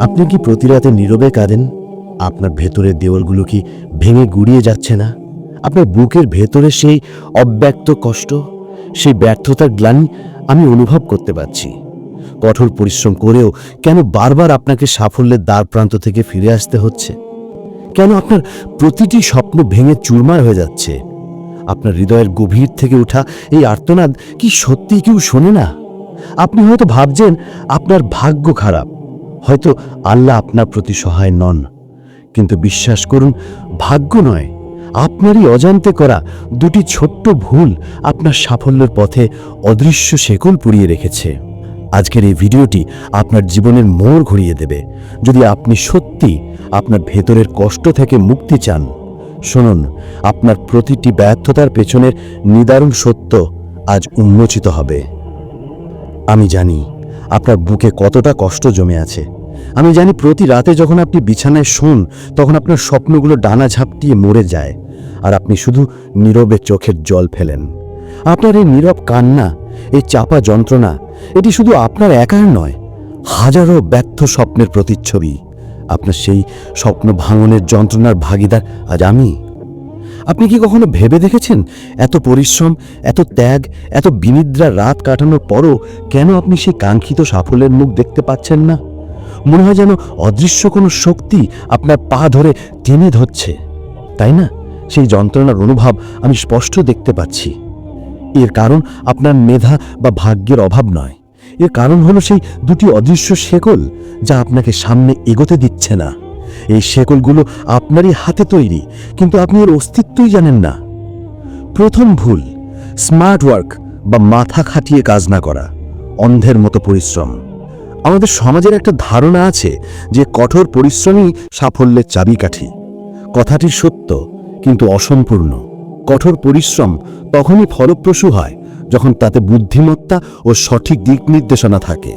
আপনি কি প্রতি রাতে নীরবে কাঁদেন? আপনার ভেতরের দেওয়ালগুলো কি ভেঙে গুড়িয়ে যাচ্ছে না? আপনার বুকের ভেতরে সেই অব্যক্ত কষ্ট, সেই ব্যর্থতার গ্লানি আমি অনুভব করতে পারছি। কঠোর পরিশ্রম করেও কেন বারবার আপনাকে সাফল্যের দ্বার প্রান্ত থেকে ফিরে আসতে হচ্ছে? কেন আপনার প্রতিটি স্বপ্ন ভেঙে চুরমার হয়ে যাচ্ছে? আপনার হৃদয়ের গভীর থেকে ওঠা এই আর্তনাদ কি সত্যি কেউ শোনে না? আপনি হয়তো ভাবছেন আপনার ভাগ্য খারাপ। হয়তো আল্লাহ আপনার প্রতি সহায় নন। কিন্তু বিশ্বাস করুন, ভাগ্য নয়। আপনারই অজান্তে করা দুটি ছোট্ট ভুল আপনার সাফল্যের পথে অদৃশ্য শেকল পুড়িয়ে রেখেছে। আজকের এই ভিডিওটি আপনার জীবনের মোড় ঘুরিয়ে দেবে। যদি আপনি সত্যি আপনার ভেতরের কষ্ট থেকে মুক্তি চান, শুনুন, আপনার প্রতিটি ব্যর্থতার পেছনের নিদারুণ সত্য আজ উন্মোচিত হবে। আমি জানি আপনার বুকে কতটা কষ্ট জমে আছে। আমি জানি প্রতি রাতে যখন আপনি বিছানায় শোন, তখন আপনার স্বপ্নগুলো ডানা ঝাপটিয়ে মরে যায়, আর আপনি শুধু নীরবে চোখের জল ফেলেন। আপনার এই নীরব কান্না, এই চাপা যন্ত্রণা, এটি শুধু আপনার একার নয়, হাজারো ব্যর্থ স্বপ্নের প্রতিচ্ছবি। আপনার সেই স্বপ্ন ভাঙনের যন্ত্রণার ভাগিদার আজ আমি। আপনি কি কখনো ভেবে দেখেছেন? এত পরিশ্রম, এত ত্যাগ, এত বিনিদ্রা রাত কাটানোর পরও কেন আপনি সেই কাঙ্ক্ষিত সাফল্যের মুখ দেখতে পাচ্ছেন না? মনে হয় যেন অদৃশ্য কোনো শক্তি আপনার পা ধরে টেনে ধরছে। তাই না? সেই যন্ত্রণার অনুভব আমি স্পষ্ট দেখতে পাচ্ছি। এর কারণ আপনার মেধা বা ভাগ্যের অভাব নয়। এর কারণ হলো সেই দুটি অদৃশ্য শেকল যা আপনাকে সামনে এগোতে দিচ্ছে না। এই শেকলগুলো আপনারই হাতে তৈরি, কিন্তু আপনি এর অস্তিত্বই জানেন না। প্রথম ভুল স্মার্ট ওয়ার্ক বা মাথা খাটিয়ে কাজ না করা, অন্ধের মতো পরিশ্রম। আমাদের সমাজের একটা ধারণা আছে যে কঠোর পরিশ্রমই সাফল্যের চাবিকাঠি। কথাটি সত্য, কিন্তু অসম্পূর্ণ। কঠোর পরিশ্রম তখনই ফলপ্রসূ হয় যখন তাতে বুদ্ধিমত্তা ও সঠিক দিক নির্দেশনা থাকে।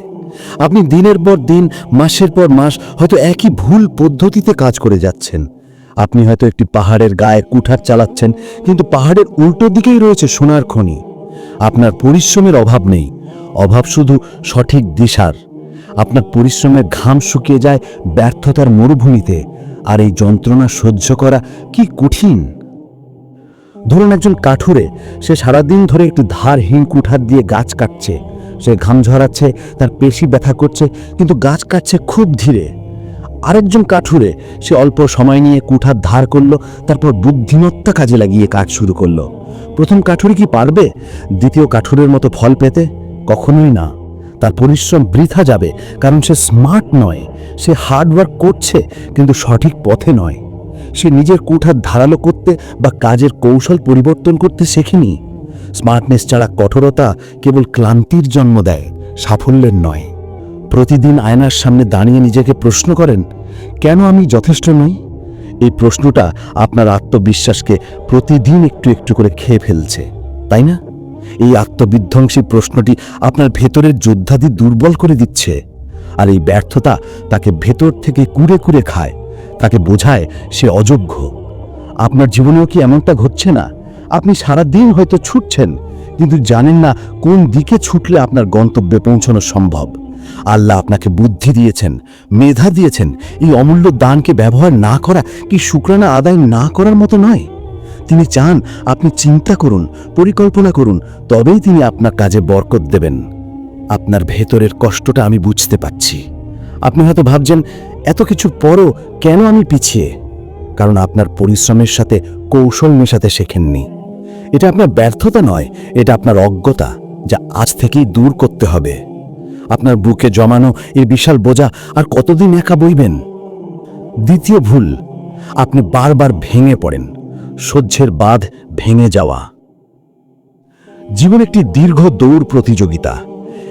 আপনি দিনের পর দিন, মাসের পর মাস হয়তো একই ভুল পদ্ধতিতে কাজ করে যাচ্ছেন। আপনি হয়তো একটি পাহাড়ের গায়ে কুঠার চালাচ্ছেন, কিন্তু পাহাড়ের উল্টো দিকেই রয়েছে সোনার খনি। আপনার পরিশ্রমের অভাব নেই, অভাব শুধু সঠিক দিশার। আপনার পরিশ্রমের ঘাম শুকিয়ে যায় ব্যর্থতার মরুভূমিতে, আর এই যন্ত্রণা সহ্য করা কি কঠিন? ধরুন একজন কাঠুরে, সে সারাদিন ধরে একটি ধারহীন কুঠার দিয়ে গাছ কাটছে। সে ঘাম ঝরাচ্ছে, তার পেশি ব্যথা করছে, কিন্তু গাছ কাটছে খুব ধীরে। আরেকজন কাঠুরে, সে অল্প সময় নিয়ে কুঠার ধার করল, তারপর বুদ্ধিমত্তা কাজে লাগিয়ে কাজ শুরু করল। প্রথম কাঠুরি কি পারবে? দ্বিতীয় কাঠুরের মতো ফল পেতে? কখনোই না। তার পরিশ্রম বৃথা যাবে, কারণ সে স্মার্ট নয়। সে হার্ডওয়ার্ক করছে, কিন্তু সঠিক পথে নয়। সে নিজের কুঠার ধারালো করতে বা কাজের কৌশল পরিবর্তন করতে শেখেনি। স্মার্টনেস ছাড়া কঠোরতা কেবল ক্লান্তির জন্ম দেয়, সাফল্যের নয়। প্রতিদিন আয়নার সামনে দাঁড়িয়ে নিজেকে প্রশ্ন করেন, কেন আমি যথেষ্ট নই? এই প্রশ্নটা আপনার আত্মবিশ্বাসকে প্রতিদিন একটু একটু করে খেয়ে ফেলছে, তাই না? এই আত্মবিধ্বংসী প্রশ্নটি আপনার ভেতরের যোদ্ধাদি দুর্বল করে দিচ্ছে, আর এই ব্যর্থতা তাকে ভেতর থেকে কুড়ে কুড়ে খায়, তাকে বোঝায় সে অযোগ্য। আপনার জীবনেও কি এমনটা ঘটছে না? আপনি সারা দিন হয়তো ছুটছেন, কিন্তু জানেন না কোন দিকে ছুটলে আপনার গন্তব্যে পৌঁছানো সম্ভব। আল্লাহ আপনাকে বুদ্ধি দিয়েছেন, মেধা দিয়েছেন, এই অমূল্য দানকে ব্যবহার না করা কি শুক্রানা আদায় না করার মতো নয়। তিনি চান আপনি চিন্তা করুন, পরিকল্পনা করুন, তবেই তিনি আপনার কাজে বরকত দেবেন। আপনার ভেতরের কষ্টটা আমি বুঝতে পারছি। আপনি হয়তো ভাবছেন, এত কিছু পরও কেন আমি পিছিয়ে? কারণ আপনার পরিশ্রমের সাথে কৌশল মেশাতে শেখেননি। এটা আপনার ব্যর্থতা নয়, এটা আপনার অজ্ঞতা যা আজ থেকেই দূর করতে হবে। আপনার বুকে জমানো এই বিশাল বোঝা আর কতদিন একা বইবেন? দ্বিতীয় ভুল, আপনি বারবার ভেঙে পড়েন, সহ্যের বাঁধ ভেঙে যাওয়া। জীবন একটি দীর্ঘ দৌড় প্রতিযোগিতা।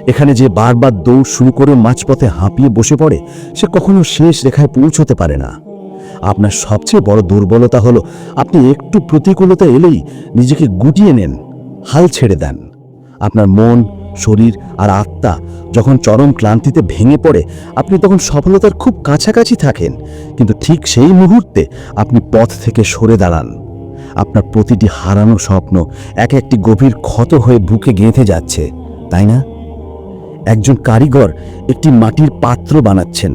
এখানে যে বারবার দৌড় শুরু করে মাঝপথে হাঁপিয়ে বসে পড়ে, সে কখনো শেষ রেখায় পৌঁছতে পারে না। আপনার সবচেয়ে বড় দুর্বলতা হলো আপনি একটু প্রতিকূলতা এলেই নিজেকে গুটিয়ে নেন, হাল ছেড়ে দেন। আপনার মন, শরীর আর আত্মা যখন চরম ক্লান্তিতে ভেঙে পড়ে, আপনি তখন সফলতার খুব কাছাকাছি থাকেন, কিন্তু ঠিক সেই মুহূর্তে আপনি পথ থেকে সরে দাঁড়ান। আপনার প্রতিটি হারানো স্বপ্ন এক একটি গভীর ক্ষত হয়ে বুকে গেঁথে যাচ্ছে, তাই না? একজন কারিগর একটি মাটির পাত্র বানাচ্ছেন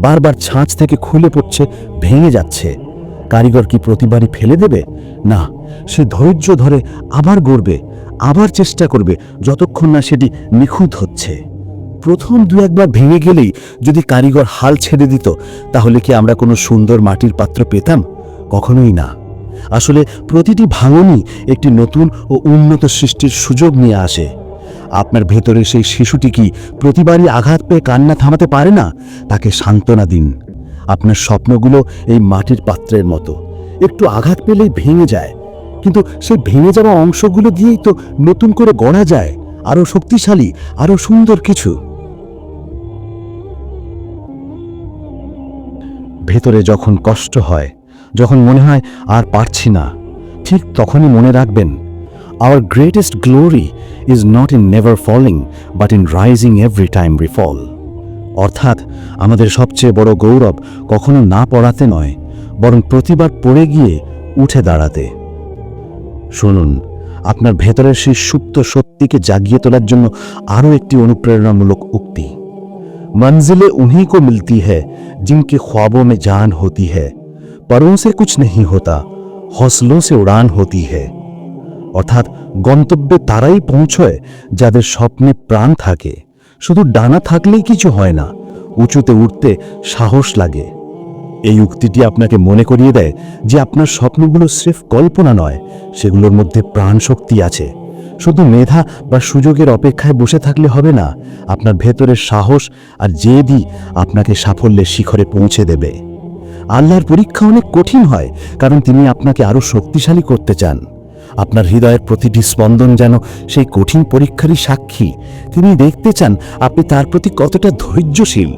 বারবার ছাঁচ থেকে খুলে পড়ছে, ভেঙে যাচ্ছে। কারিগর কি প্রতিবারই ফেলে দেবে? না, সে ধৈর্য ধরে আবার গড়বে, আবার চেষ্টা করবে, যতক্ষণ না সেটি নিখুঁত হচ্ছে। প্রথম দু একবার ভেঙে গেলেই যদি কারিগর হাল ছেড়ে দিত, তাহলে কি আমরা কোনো সুন্দর মাটির পাত্র পেতাম? কখনোই না। আসলে প্রতিটি ভাঙনই একটি নতুন ও উন্নত সৃষ্টির সুযোগ নিয়ে আসে। আপনার ভেতরে সেই শিশুটি কি প্রতিবারই আঘাত পেয়ে কান্না থামাতে পারে না? তাকে সান্ত্বনা দিন। আপনার স্বপ্নগুলো এই মাটির পাত্রের মতো। একটু আঘাত পেলেই ভেঙে যায়। কিন্তু সেই ভেঙে যাওয়া অংশগুলো দিয়েই তো নতুন করে গড়া যায়। আরও শক্তিশালী আরও সুন্দর কিছু। ভেতরে যখন কষ্ট হয়, যখন মনে হয় আর পারছি না, ঠিক তখনই মনে রাখবেন our greatest glory is not in never falling but in rising every time we fall অর্থাৎ আমাদের সবচেয়ে বড় গৌরব কখনো না পড়াতে নয় বরং প্রতিবার পড়ে গিয়ে উঠে দাঁড়াতে শুনুন আপনার ভেতরের সেই সুপ্ত সত্যিকে জাগিয়ে তোলার জন্য আরও একটি অনুপ্রেরণামূলক উক্তি मंजिलें उन्हीं को मिलती है जिनके ख्वाबों में जान होती है परों से कुछ नहीं होता हौसलों से उड़ान होती है অর্থাৎ গন্তব্যে তারাই পৌঁছয় যাদের স্বপ্নে প্রাণ থাকে। শুধু ডানা থাকলেই কিছু হয় না, উঁচুতে উঠতে সাহস লাগে। এই উক্তিটি আপনাকে মনে করিয়ে দেয় যে আপনার স্বপ্নগুলো স্রেফ কল্পনা নয়, সেগুলোর মধ্যে প্রাণ শক্তি আছে। শুধু মেধা বা সুযোগের অপেক্ষায় বসে থাকলে হবে না, আপনার ভেতরের সাহস আর জেদি আপনাকে সাফল্যের শিখরে পৌঁছে দেবে। আল্লাহর পরীক্ষা অনেক কঠিন হয়, কারণ তিনি আপনাকে আরও শক্তিশালী করতে চান। আপনার হৃদয়ের প্রতিটি স্পন্দন যেন সেই কঠিন পরীক্ষারই সাক্ষী। তিনি দেখতে চান আপনি তার প্রতি কতটা ধৈর্যশীল।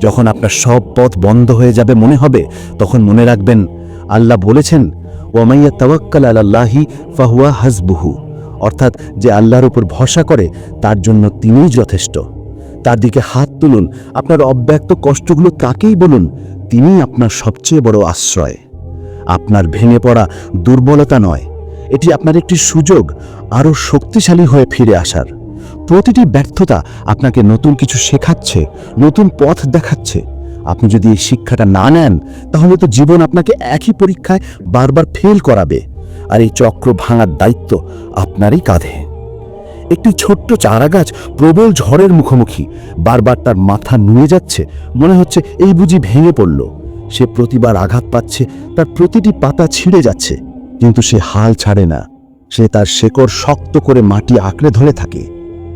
যখন আপনার সব পথ বন্ধ হয়ে যাবে মনে হবে, তখন মনে রাখবেন, আল্লাহ বলেছেন ওমাইয়া তাওয়াক্কাল আলাল্লাহি ফাহুয়া হাসবুহু। অর্থাৎ যে আল্লাহর উপর ভরসা করে, তার জন্য তিনিই যথেষ্ট। তার দিকে হাত তুলুন, আপনার অব্যক্ত কষ্টগুলো তাকেই বলুন? তিনিই আপনার সবচেয়ে বড় আশ্রয়। আপনার ভেঙে পড়া দুর্বলতা নয় এটি আপনার একটি সুযোগ আরও শক্তিশালী হয়ে ফিরে আসার। প্রতিটি ব্যর্থতা আপনাকে নতুন কিছু শেখাচ্ছে, নতুন পথ দেখাচ্ছে। আপনি যদি এই শিক্ষাটা না নেন, তাহলে তো জীবন আপনাকে একই পরীক্ষায় বারবার ফেল করাবে। আর এই চক্র ভাঙার দায়িত্ব আপনারই কাঁধে। একটি ছোট্ট চারাগাছ প্রবল ঝড়ের মুখোমুখি বারবার তার মাথা নুয়ে যাচ্ছে, মনে হচ্ছে এই বুঝি ভেঙে পড়ল। সে প্রতিবার আঘাত পাচ্ছে, তার প্রতিটি পাতা ছিঁড়ে যাচ্ছে। কিন্তু সে হাল ছাড়ে না। সে তার শেকড় শক্ত করে মাটি আঁকড়ে ধরে থাকে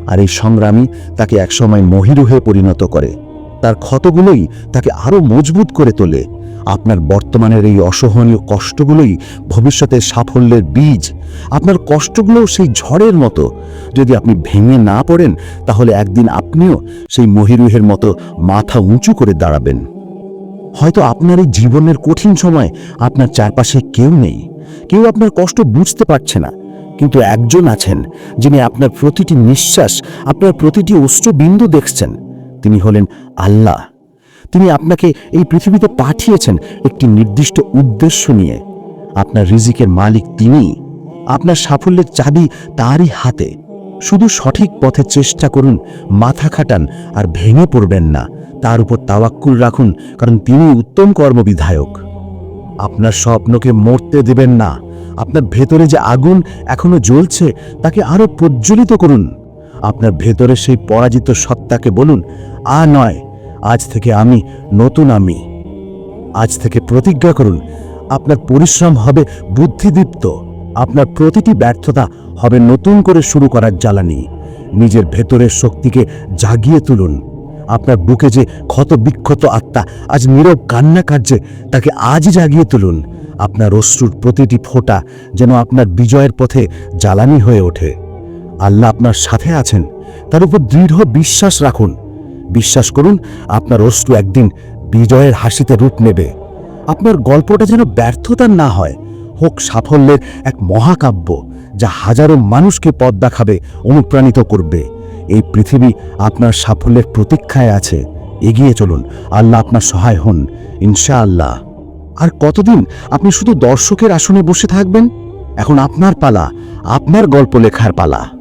আর এই সংগ্রামী তাকে একসময় মহিরুহে পরিণত করে। তার ক্ষতগুলোই তাকে আরও মজবুত করে তোলে। আপনার বর্তমানের এই অসহনীয় কষ্টগুলোই ভবিষ্যতের সাফল্যের বীজ। আপনার কষ্টগুলোও সেই ঝড়ের মতো। যদি আপনি ভেঙে না পড়েন, তাহলে একদিন আপনিও সেই মহিরুহের মতো মাথা উঁচু করে দাঁড়াবেন। হয়তো আপনার এই জীবনের কঠিন সময় আপনার চারপাশে কেউ নেই। কেউ আপনার কষ্ট বুঝতে পারছে না। কিন্তু একজন আছেন যিনি আপনার প্রতিটি নিঃশ্বাস, আপনার প্রতিটি অস্ত্রবিন্দু দেখছেন। তিনি হলেন আল্লাহ। তিনি আপনাকে এই পৃথিবীতে পাঠিয়েছেন একটি নির্দিষ্ট উদ্দেশ্য নিয়ে। আপনার রিজিকের মালিক তিনি। আপনার সাফল্যের চাবি তারই হাতে। শুধু সঠিক পথে চেষ্টা করুন, মাথা খাটান আর ভেঙে পড়বেন না। তার উপর তাওয়াক্কুল রাখুন, কারণ তিনি উত্তম কর্মবিধায়ক। আপনার স্বপ্নকে মরতে দেবেন না। আপনার ভেতরে যে আগুন এখনও জ্বলছে, তাকে আরও প্রজ্বলিত করুন। আপনার ভেতরে সেই পরাজিত সত্তাকে বলুন, আ নয়, আজ থেকে আমি নতুন আমি। আজ থেকে প্রতিজ্ঞা করুন, আপনার পরিশ্রম হবে বুদ্ধিদীপ্ত। আপনার প্রতিটি ব্যর্থতা হবে নতুন করে শুরু করার জ্বালানি। নিজের ভেতরের শক্তিকে জাগিয়ে তুলুন। আপনার বুকে যে ক্ষত বিক্ষত আত্মা, আজ নীরব কান্না কাটছে তাকে আজই জাগিয়ে তুলুন। আপনার অশ্রুর প্রতিটি ফোঁটা যেন আপনার বিজয়ের পথে জ্বালানি হয়ে ওঠে। আল্লাহ আপনার সাথে আছেন, তার উপর দৃঢ় বিশ্বাস রাখুন। বিশ্বাস করুন, আপনার অশ্রু একদিন বিজয়ের হাসিতে রূপ নেবে। আপনার গল্পটা যেন ব্যর্থতার না হয়, হোক সাফল্যের এক মহাকাব্য, যা হাজারো মানুষকে পথ দেখাবে, অনুপ্রাণিত করবে। এই পৃথিবী আপনার সাফল্যের প্রতীক্ষায় আছে। এগিয়ে চলুন। আল্লাহ আপনার সহায় হন। ইনশাআল্লাহ। আর কতদিন আপনি শুধু দর্শকের আসনে বসে থাকবেন? এখন আপনার পালা, আপনার গল্প লেখার পালা।